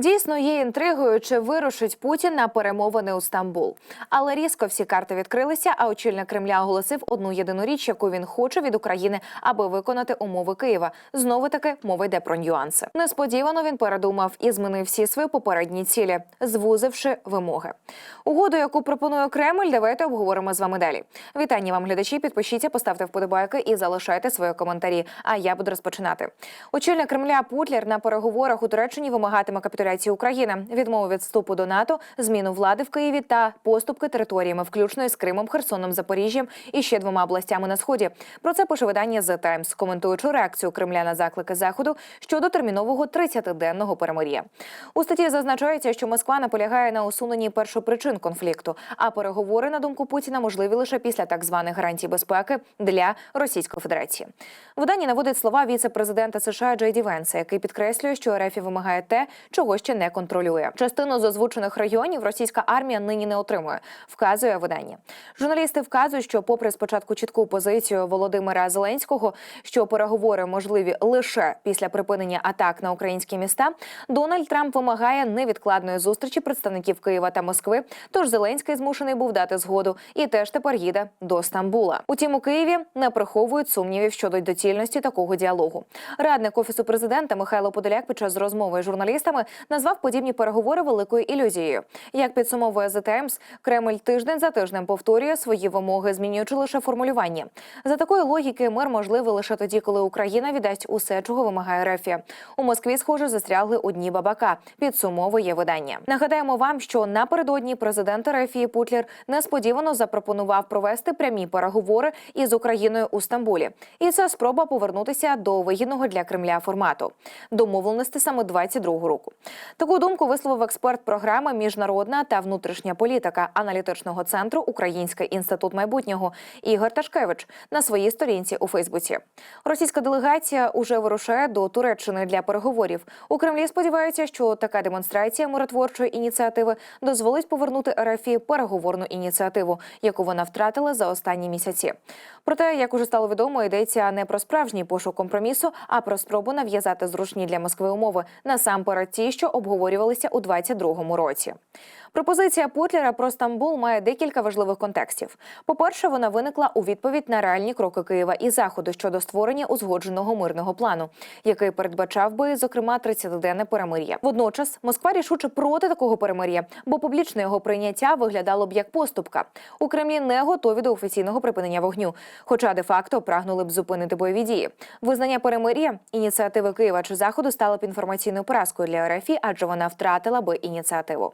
Дійсно є інтригою, чи вирушить Путін на перемовини у Стамбул. Але різко всі карти відкрилися. А очільник Кремля оголосив одну єдину річ, яку він хоче від України, аби виконати умови Києва. Знову таки мова йде про нюанси. Несподівано він передумав і змінив всі свої попередні цілі, звузивши вимоги. Угоду, яку пропонує Кремль, давайте обговоримо з вами далі. Вітання вам, глядачі. Підпишіться, поставте вподобайки і залишайте свої коментарі. А я буду розпочинати. Очільник Кремля Путлер на переговорах у Туреччині вимагатиме капітуляції України, відмову від вступу до НАТО, зміну влади в Києві та поступки територіями, включно із Кримом, Херсоном, Запоріжжям і ще двома областями на сході. Про це пише видання The Times, коментуючи реакцію Кремля на заклики заходу щодо термінового 30-денного перемир'я. У статті зазначається, що Москва наполягає на усуненні першопричин конфлікту, а переговори на думку Путіна можливі лише після так званих гарантій безпеки для Російської Федерації. Видання наводить слова віце-президента США Джей Ді Венса, який підкреслює, що РФ вимагає те, чого ще не контролює. Частину з озвучених районів російська армія нині не отримує, вказує видання. Журналісти вказують, що, попри спочатку чітку позицію Володимира Зеленського, що переговори можливі лише після припинення атак на українські міста, Дональд Трамп вимагає невідкладної зустрічі представників Києва та Москви. Тож Зеленський змушений був дати згоду і теж тепер їде до Стамбула. Утім, у Києві не приховують сумнівів щодо доцільності такого діалогу. Радник офісу президента Михайло Подоляк під час розмови з журналістами назвав подібні переговори великою ілюзією. Як підсумовує The Times, Кремль тиждень за тижнем повторює свої вимоги, змінюючи лише формулювання. За такої логіки мир можливий лише тоді, коли Україна віддасть усе, чого вимагає Рефія. У Москві, схоже, застрягли одні бабака. Підсумовує видання. Нагадаємо вам, що напередодні президент Рефії Путлер несподівано запропонував провести прямі переговори із Україною у Стамбулі. І це спроба повернутися до вигідного для Кремля формату домовленості саме 22-го року. Таку думку висловив експерт програми Міжнародна та внутрішня політика аналітичного центру Український інститут майбутнього Ігор Ташкевич на своїй сторінці у Фейсбуці. Російська делегація уже вирушає до Туреччини для переговорів. У Кремлі сподіваються, що така демонстрація миротворчої ініціативи дозволить повернути РФі переговорну ініціативу, яку вона втратила за останні місяці. Проте, як уже стало відомо, йдеться не про справжній пошук компромісу, а про спробу нав'язати зручні для Москви умови насамперед ті, що обговорювалися у 22-му році. Пропозиція Путлера про Стамбул має декілька важливих контекстів. По-перше, вона виникла у відповідь на реальні кроки Києва і Заходу щодо створення узгодженого мирного плану, який передбачав би, зокрема, 30-денне перемир'я. Водночас Москва рішуче проти такого перемир'я, бо публічне його прийняття виглядало б як поступка. У Кремлі не готові до офіційного припинення вогню, хоча де-факто прагнули б зупинити бойові дії. Визнання перемир'я ініціативи Києва чи Заходу стало б інформаційною поразкою для РФ, адже вона втратила би ініціативу.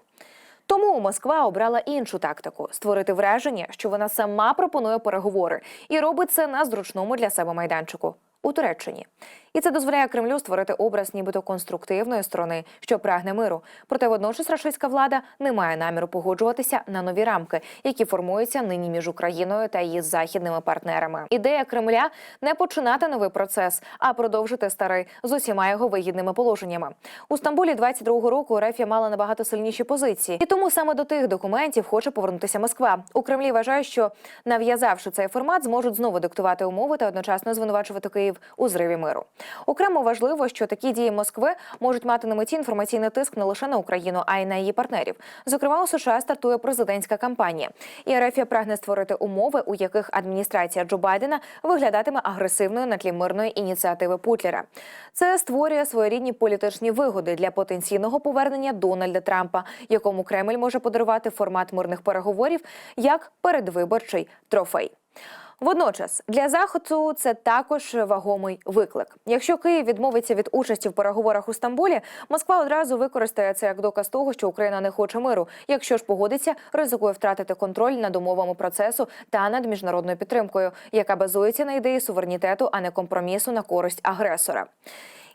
Тому Москва обрала іншу тактику створити враження, що вона сама пропонує переговори і робить це на зручному для себе майданчику у Туреччині. І це дозволяє Кремлю створити образ, нібито конструктивної сторони, що прагне миру. Проте водночас рашистська влада не має наміру погоджуватися на нові рамки, які формуються нині між Україною та її західними партнерами. Ідея Кремля не починати новий процес, а продовжити старий з усіма його вигідними положеннями. У Стамбулі 22-го року Рефія мала набагато сильніші позиції, і тому саме до тих документів хоче повернутися Москва. У Кремлі вважають, що нав'язавши цей формат, зможуть знову диктувати умови та одночасно звинувачувати Київ у зриві миру. Окремо важливо, що такі дії Москви можуть мати на меті інформаційний тиск не лише на Україну, а й на її партнерів. Зокрема, у США стартує президентська кампанія. І Ерефія прагне створити умови, у яких адміністрація Джо Байдена виглядатиме агресивною на тлі мирної ініціативи Путлера. Це створює своєрідні політичні вигоди для потенційного повернення Дональда Трампа, якому Кремль може подарувати формат мирних переговорів як передвиборчий трофей. Водночас для заходу це також вагомий виклик. Якщо Київ відмовиться від участі в переговорах у Стамбулі, Москва одразу використає це як доказ того, що Україна не хоче миру. Якщо ж погодиться, ризикує втратити контроль над умовами процесу та над міжнародною підтримкою, яка базується на ідеї суверенітету, а не компромісу на користь агресора.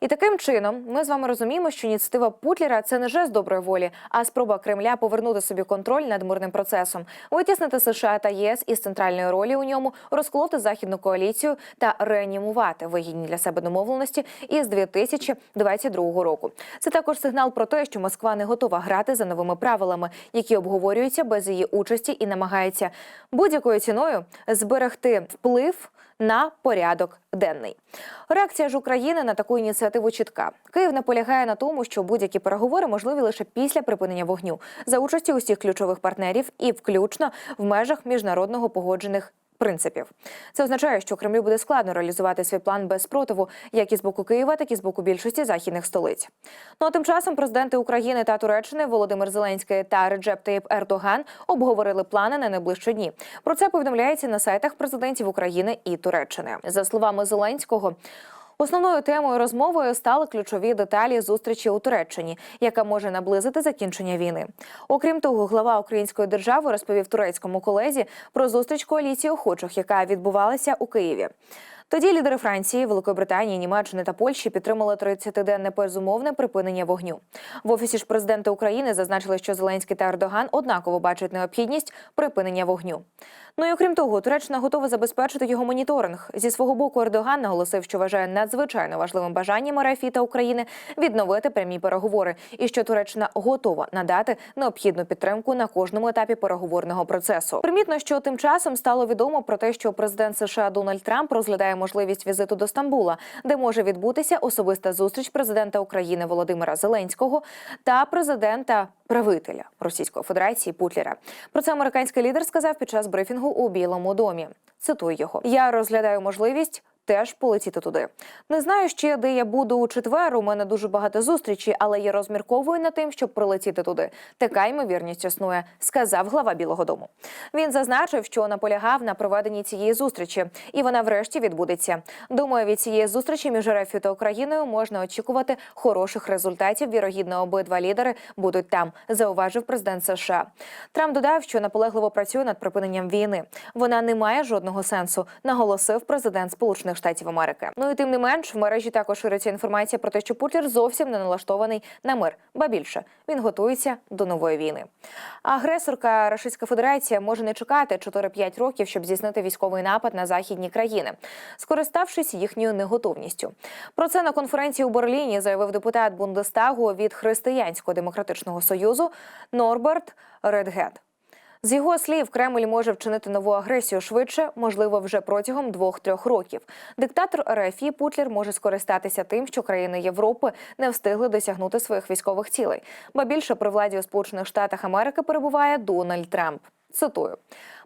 І таким чином ми з вами розуміємо, що ініціатива Путлера це не жест доброї волі, а спроба Кремля повернути собі контроль над мирним процесом, витіснити США та ЄС із центральної ролі у ньому, розколоти західну коаліцію та реанімувати вигідні для себе домовленості із 2022 року. Це також сигнал про те, що Москва не готова грати за новими правилами, які обговорюються без її участі, і намагається будь-якою ціною зберегти вплив на порядок денний. Реакція ж України на таку ініціативу чітка. Київ наполягає на тому, що будь-які переговори можливі лише після припинення вогню за участі усіх ключових партнерів і включно в межах міжнародного погоджених. Принципів це означає, що Кремлю буде складно реалізувати свій план без спротиву, як і з боку Києва, так і з боку більшості західних столиць. Ну а тим часом президенти України та Туреччини Володимир Зеленський та Реджеп Таїп Ердоган обговорили плани на найближчі дні. Про це повідомляється на сайтах президентів України і Туреччини. За словами Зеленського. Основною темою розмови стали ключові деталі зустрічі у Туреччині, яка може наблизити закінчення війни. Окрім того, глава української держави розповів турецькому колезі про зустріч коаліції охочих, яка відбувалася у Києві. Тоді лідери Франції, Великої Британії, Німеччини та Польщі підтримали 30-денне безумовне припинення вогню. В офісі ж президента України зазначили, що Зеленський та Ердоган однаково бачать необхідність припинення вогню. Ну і окрім того, Туреччина готова забезпечити його моніторинг. Зі свого боку Ердоган наголосив, що вважає надзвичайно важливим бажанням РФ та України відновити прямі переговори, і що Туреччина готова надати необхідну підтримку на кожному етапі переговорного процесу. Примітно, що тим часом стало відомо про те, що президент США Дональд Трамп розглядає можливість візиту до Стамбула, де може відбутися особиста зустріч президента України Володимира Зеленського та президента правителя Російської Федерації Путлера. Про це американський лідер сказав під час брифінгу у Білому домі. Цитую його: я розглядаю можливість. Теж полетіти туди. Не знаю ще, де я буду у четвер. У мене дуже багато зустрічей, але я розмірковую над тим, щоб прилетіти туди. Така ймовірність існує, сказав глава Білого Дому. Він зазначив, що наполягав на проведенні цієї зустрічі, і вона врешті відбудеться. Думаю, від цієї зустрічі між РФ та Україною можна очікувати хороших результатів. Вірогідно, обидва лідери будуть там, зауважив президент США. Трамп додав, що наполегливо працює над припиненням війни. Вона не має жодного сенсу, наголосив президент Сполучених Штатів Америки. Ну і тим не менш, в мережі також шириться інформація про те, що Путлер зовсім не налаштований на мир, ба більше він готується до нової війни. Агресорка Російська Федерація може не чекати 4-5 років, щоб здійснити військовий напад на західні країни, скориставшись їхньою неготовністю. Про це на конференції у Берліні заявив депутат Бундестагу від Християнського демократичного союзу Норберт Редгет. З його слів, Кремль може вчинити нову агресію швидше, можливо, вже протягом двох-трьох років. Диктатор РФ Путлер може скористатися тим, що країни Європи не встигли досягнути своїх військових цілей. Ба більше при владі у Сполучених Штатах Америки перебуває Дональд Трамп. Цитую.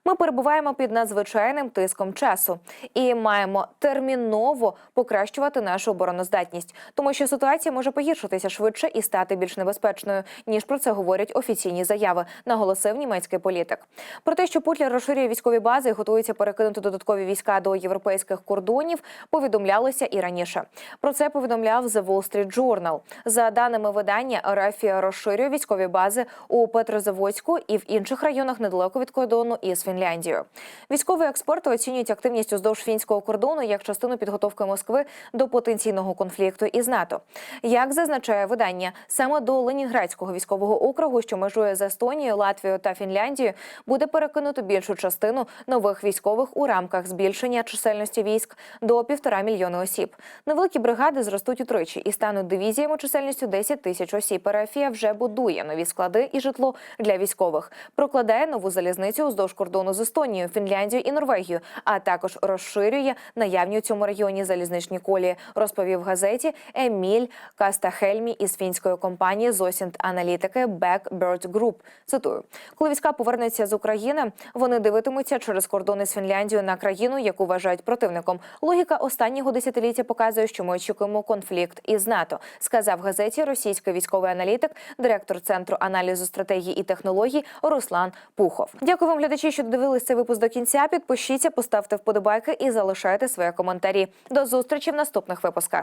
Ми перебуваємо під надзвичайним тиском часу і маємо терміново покращувати нашу обороноздатність, тому що ситуація може погіршитися швидше і стати більш небезпечною, ніж про це говорять офіційні заяви, наголосив німецький політик. Про те, що Путлер розширює військові бази і готується перекинути додаткові війська до європейських кордонів, повідомлялося і раніше. Про це повідомляв The Wall Street Journal. За даними видання, Рафія розширює військові бази у Петрозаводську і в інших районах недалеко від кордону із Фінляндією. Військові експерти оцінюють активність уздовж фінського кордону як частину підготовки Москви до потенційного конфлікту із НАТО. Як зазначає видання, саме до Ленінградського військового округу, що межує з Естонією, Латвією та Фінляндією, буде перекинуто більшу частину нових військових у рамках збільшення чисельності військ до півтора мільйони осіб. Невеликі бригади зростуть утричі і стануть дивізіями чисельністю 10 тисяч осіб. Парафія вже будує нові склади і житло для військових, прокладає нову залізницю уздовж кордону з Естонією, Фінляндією і Норвегією, а також розширює наявні у цьому регіоні залізничні колії. Розповів газеті Еміль Кастахельмі із фінської компанії Зосінт аналітики Backbird Group. Цитую, коли війська повернуться з України, вони дивитимуться через кордони з Фінляндією на країну, яку вважають противником. Логіка останнього десятиліття показує, що ми очікуємо конфлікт із НАТО, сказав газеті російський військовий аналітик, директор центру аналізу стратегії і технологій Руслан Пухов. Дякую вам, глядачі, що додивились цей випуск до кінця. Підпишіться, поставте вподобайки і залишайте свої коментарі. До зустрічі в наступних випусках.